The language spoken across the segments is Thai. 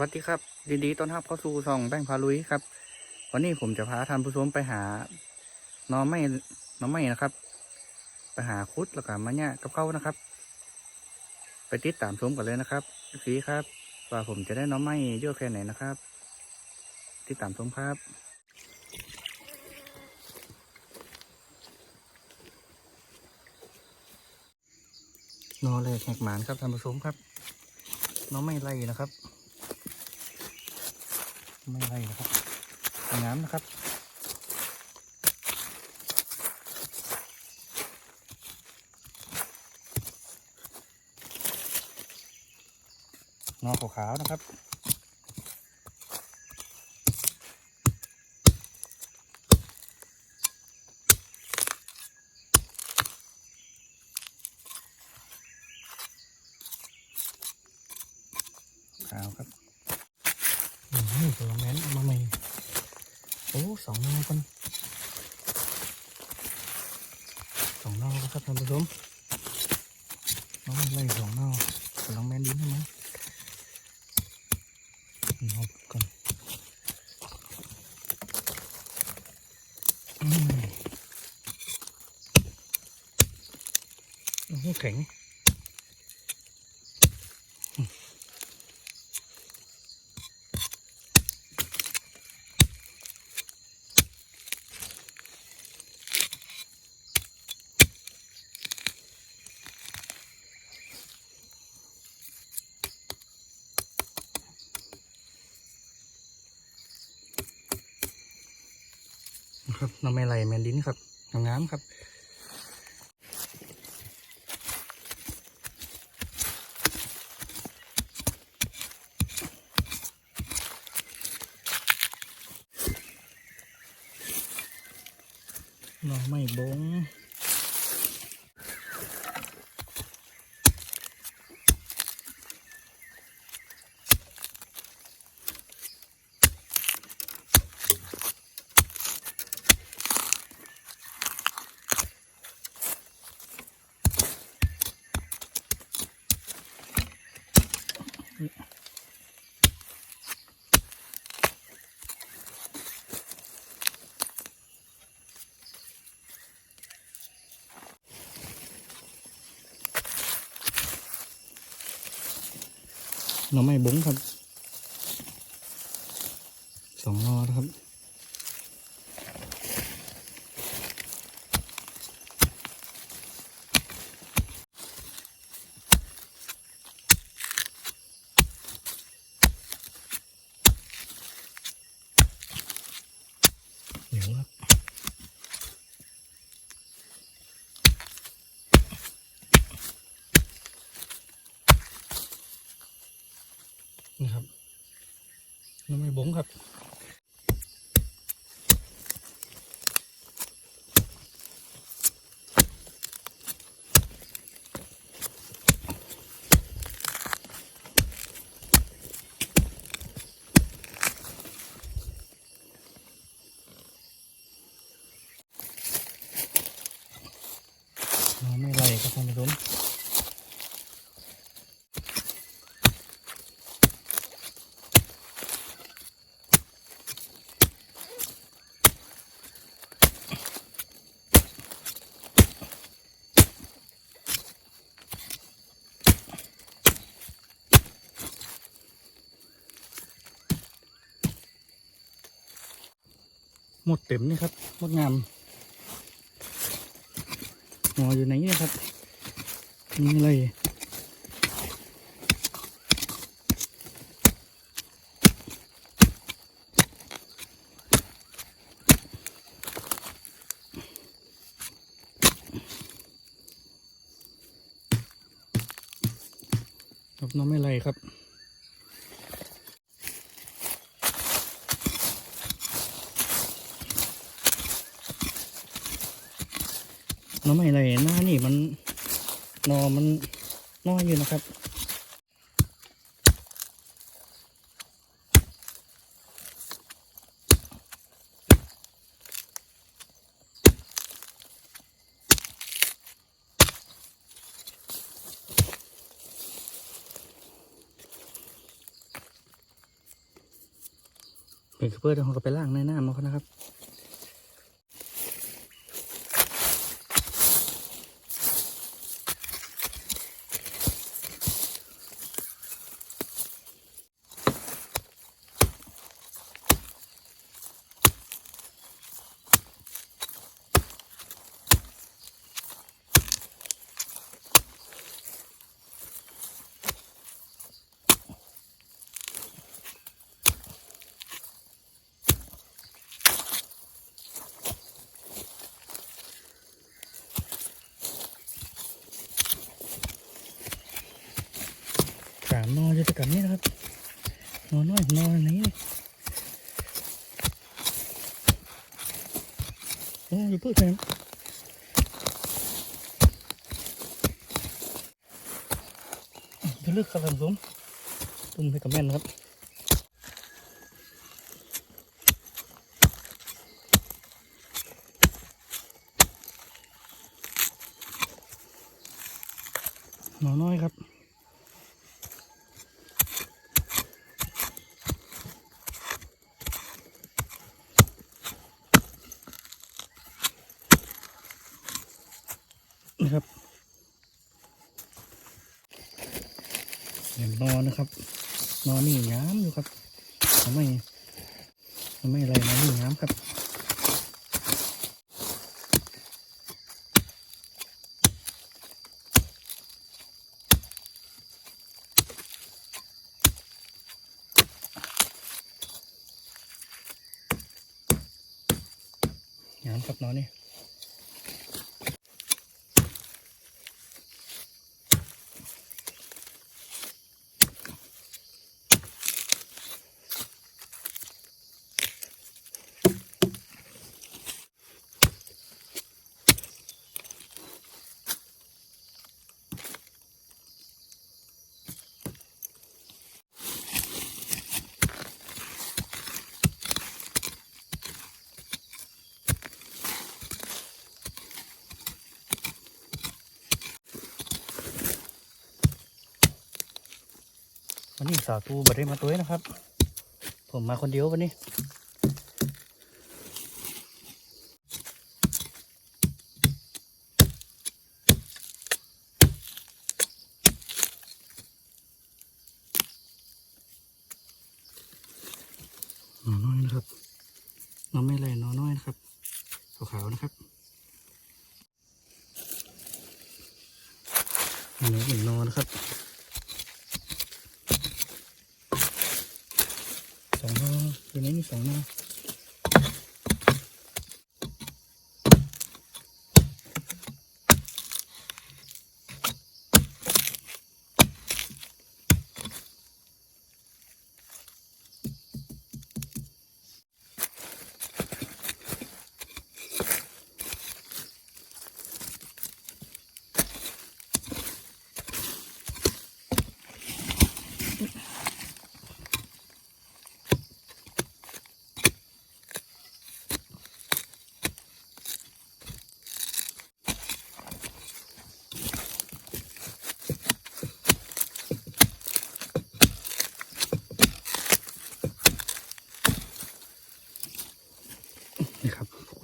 วัสดีครับยินดีต้อนรับเข้าสู่ช่องแป้งพาลุยครับ วันนี้ผมจะพาท่านผู้ชมไปหาหน้อไม้หน้อไม้นะครับ ไปหาคุดแล้วก็มะเนี่ยกับเขานะครับ ไปติดตามชมกันเลยนะครับสีครับ ว่าผมจะได้หน้อไม้เยอะแค่ไหนนะครับ ติดตามชมครับนอแรกแหกหมานครับท่านผู้ชมครับน้อไม้ไล่นะครับ ไม่ไรนะครับสวยงามนะครับนอขาวๆนะครับขาวครับ นี่ตัวแมนเอามาใหม่ โอ้สองนอกันสองนอครับท่านผู้ชมน้องไล่สองนอกำลังแมนดินใช่ไหมนอกกันอืมโอ้โหแข็ง นะ ครับน้ำไม่ไหลแมนดินครับงามๆครับ หน่อไม่บง หน่อไม่บงครับสองนอนะครับ เดี๋ยวครับ นี่ครับน้ำไม่บงครับ น้ำไม่ไหลครับท่านผู้ชม หมดเต็มนี่ครับหมดงามหออยู่ไหนเนี่ยครับนี่เลยครับน้องไม่ไรครับ อไม่ไรหน้านี่มันนอมันน้อยอยู่นะครับนนี่คือเพื่อนเขาก็ไปล่างในน้ สามนอจะกันนี้นะครับนอนน้อยนอนนนี่โอ้ยเพื่อนจะเลือกกระลำสมตุ่มให้กับแม่นะครับนอนน้อยครับเห็นนอนนะครับ นอนนี่งามอยู่ครับทำไมทำไมอะไรนอนนี่งามครับ งามครับน้องนี่ สาวตูบัดได้มาตัวนะครับ ผมมาคนเดียววันนี้อน้อยนะครับหนอไม่ไรหนอน้อยนะครับขาวๆนะครับอันนี้เป็นนอนะครับ สองนอตัวนี้มีสองนอ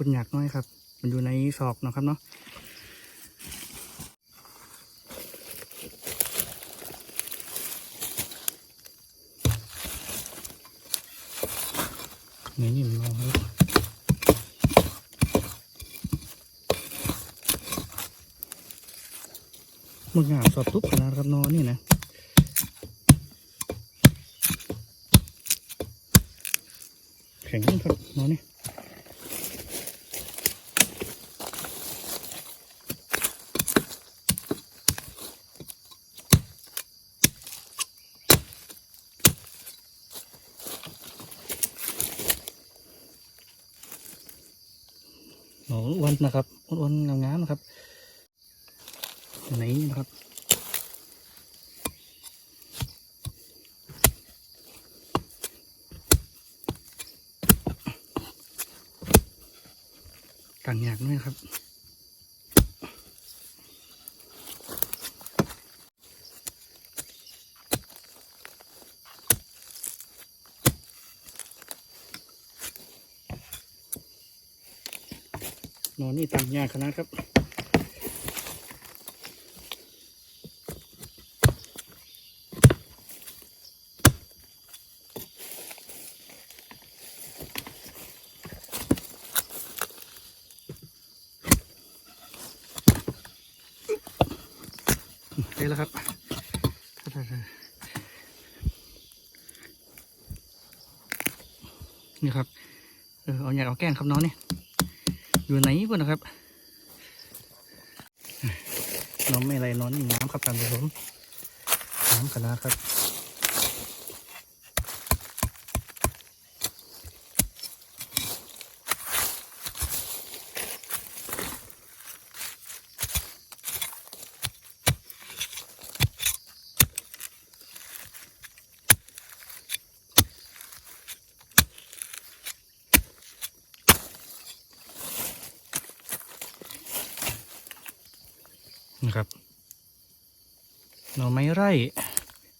นี่ ครับคุณอยากน้อยครับ มันอยู่ในศอกนะครับเนาะนี่นี่มันลองครับมันงามสอบทุกขนาดครับนอนนี่นะแข็งครับนอนนี่ ห นะครับอ้วนๆงามๆนะครับไหนนะครับต่างอยากด้วยครับ นอนนี่ตังยากขนาดครับได้แล้วครับนี่ครับ เออเอาอยากเอาแก้งครับน้องนี่ อยู่ไหนบ่นะครับน้อนไม่อะไรนอนนี่น้ำครับท่านผู้ชมน้ำขนาดครับนะครับห น่อไม้ไร่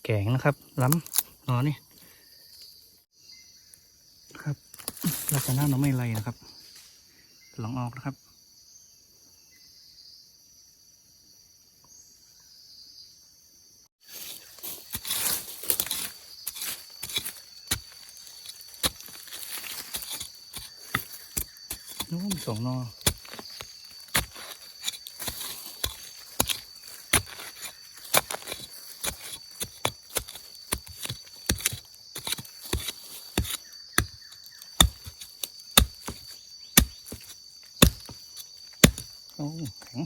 แกงนะครับ ล้ำหน่อนี่ครับลักษณะหน่อไม้ไร่นะครับลองออกนะครับนู้นสองนอ แข็ง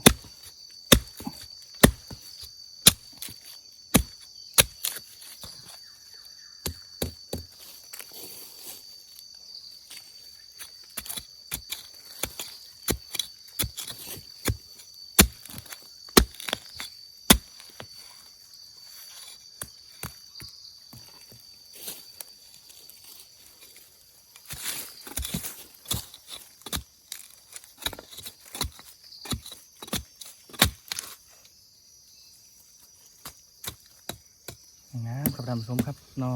ครับท่านผู้ชมครับนอ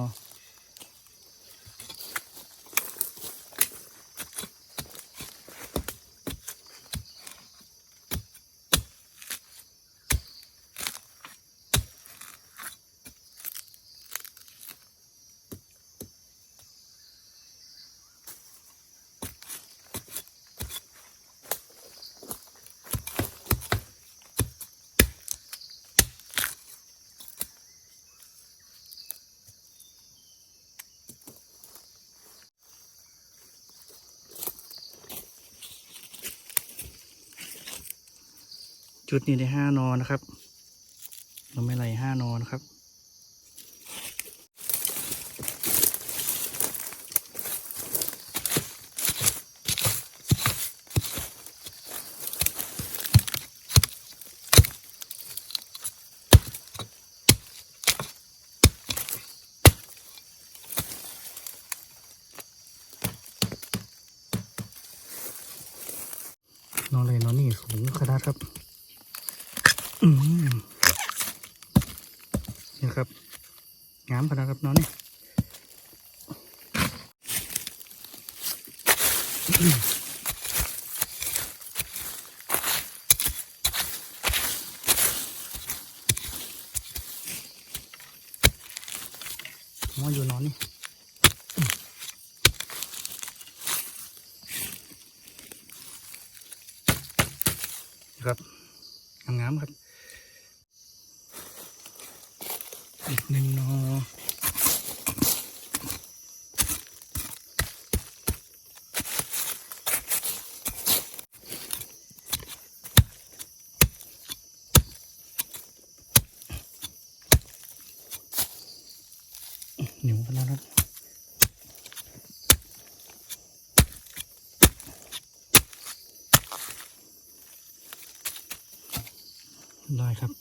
จุดนี้ได้ห้านอนะครับเราไม่ไรห้านอนะครับ นอนเลยนอนนี่สูงขนาดครับ นี่ครับงามขนาดครับน้องนี่มอนอยู่นอนนี่ครับ งามๆครับ อีกหนึ่งนอเหนียวกันแล้วครับ ได้ครับ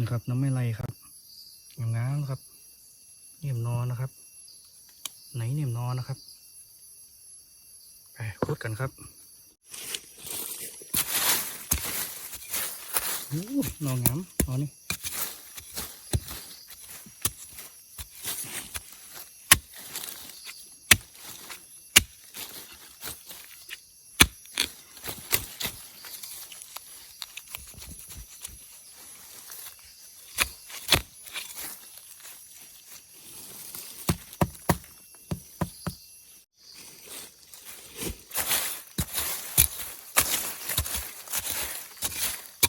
นะครับ น้ำไม่ไรครับงามๆนะครับ เนียมนอนนะครับ ไหนเนียมนอนนะครับไปคุดกันครับโอ้นอนงามนอนนี่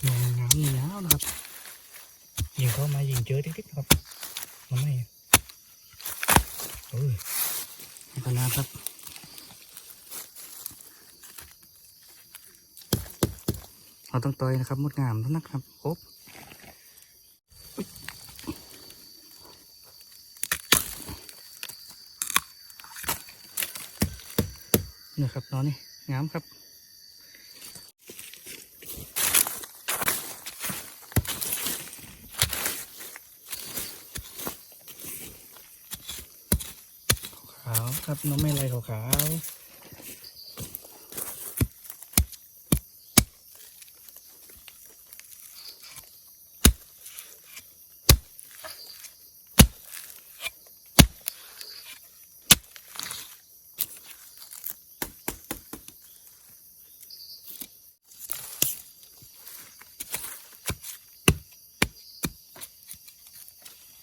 งามงามนี่แล้วนะครับ ยิงเข้ามายิงเจอติ๊กๆครับมันไม่โอ้ยนี่ก็นะครับ เราต้องต่อยนะครับมดงามท่านั้นครับครบนี่ครับนอนนี่งามครับขาวครับน้องไม่ไรขาวข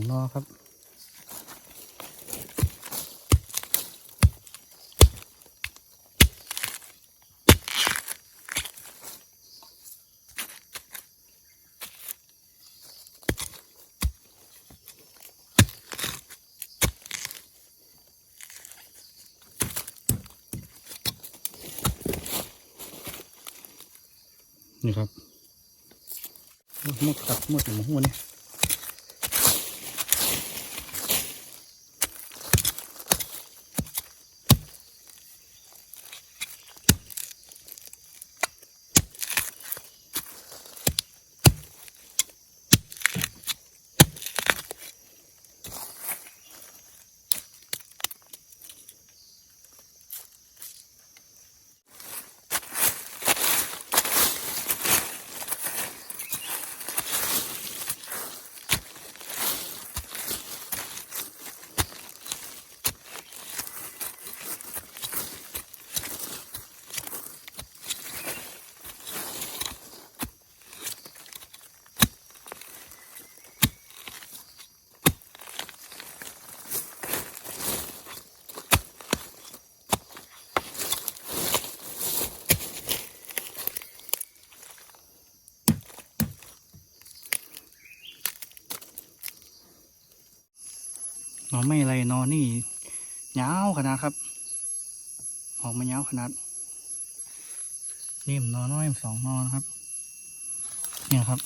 องนอครับ นี่ครับหมดครับหมดหมูหัวเนี่ย นอนไม่ไรนอนี่ยาขนาดครับ ออกมายาขนาดนี่มนหนน้อยสองนอนครับ เนี่ยครับ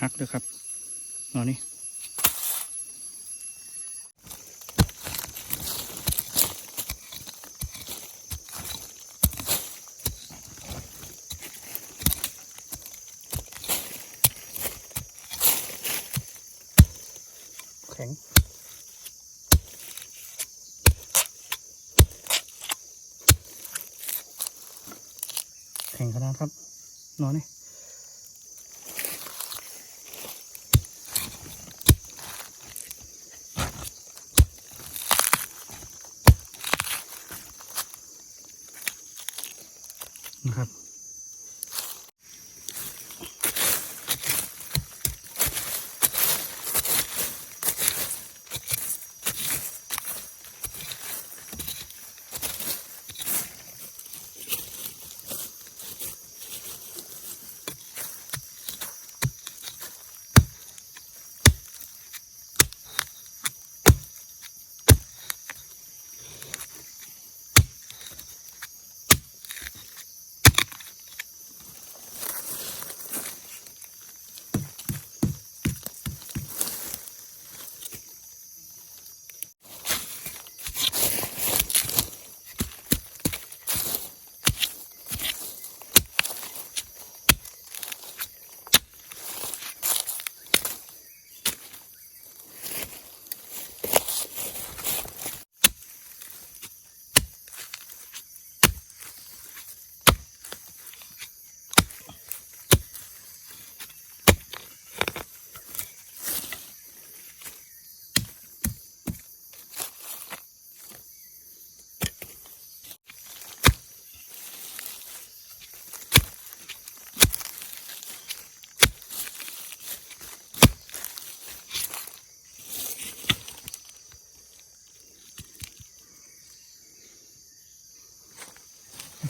ฮักด้วยครับนอนนี่ แข็งขนาดครับนอนนี่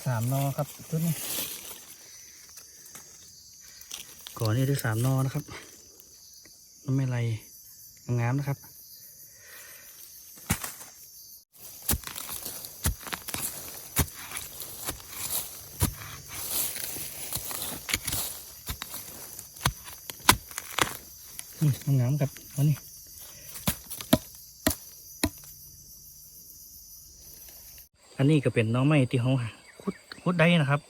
สามนอครับชุดนี้ก่อนนี้ได้สามนอนะครับมันไม่ไรงามๆนะครับนี่งามๆครับวันนี้อันนี้ก็เป็นหน้องไม้ที่เขา คุดคุดได้นะครับ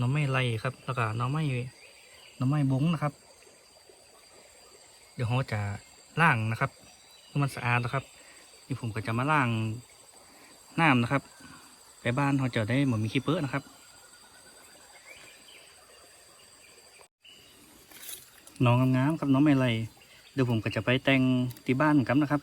น้องไม้ไรครับ แล้วก็น้องไม้หน้องไม้บงนะครับ เดี๋ยวเขาจะล่างนะครับให้มันสะอาดนะครับนี่ผมก็จะมาล่างน้ำนะครับ ไปบ้านเขาจะได้เหมือนมีขี้เปื้อนะครับน้องงามๆครับน้องไม้ไรเดี๋ยวผมก็จะไปแต่งที่บ้านกันนะครับ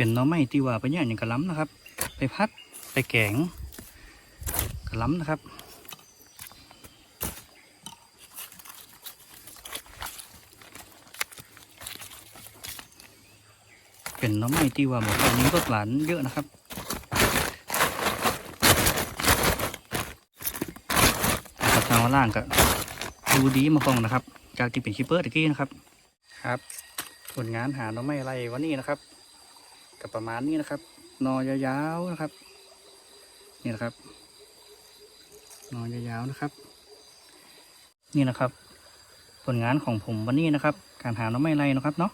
เป็นหน้อไม้ที่ว่าไปเนี่ยอย่างกระล้ำนะครับ ไปพัดไปแกงกระล้ำนะครับเป็นน้อไม้ที่ว่าหมดตอนนี้ก็หลานเยอะนะครับ แต่ทางล่างก็ดูดีมาฟองนะครับ จากที่เป็นชิปเปอร์ตะกี้นะครับ ครับ ผลงานหาน้อไม้อะไรวันนี้นะครับ กับประมาณนี้นะครับนอยาวๆนะครับ นี่นะครับนอยาวๆนะครับ นี่นะครับ ผลงานของผมวันนี้นะครับ การหาน้องไม้ไรนะครับเนาะ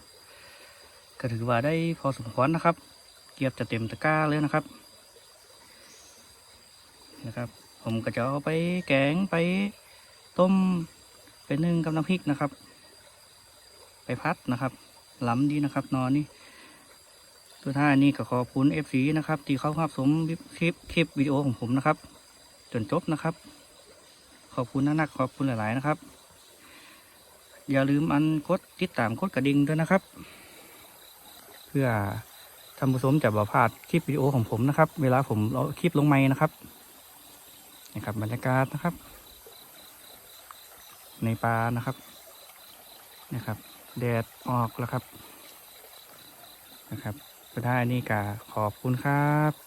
ก็ถือว่าได้พอสมควรนะครับ เกียบจะเต็มตะกร้าเลยนะครับนะครับ ผมก็จะเอาไปแกงไปต้มไปนึ่งกับน้ำพริกนะครับ ไปพัดนะครับล้ำดีนะครับ นอนนี่ สุดท้ายนี้ก็ขอบคุณ FC นะครับ ที่เข้ารับชมคลิปคลิปวิดีโอของผมนะครับ จนจบนะครับ ขอบคุณนักขอบคุณหลาย ๆ นะครับ อย่าลืมอันกดติดตามกดกระดิ่งด้วยนะครับ เพื่อท่านผู้ชมจะบ่พลาดคลิปวิดีโอของผมนะครับ เวลาผมเอาคลิปลงใหม่นะครับนะครับบรรยากาศนะครับ ในป่านะครับนะครับ แดดออกแล้วครับนะครับ สุดท้ายนี่กาขอบคุณครับ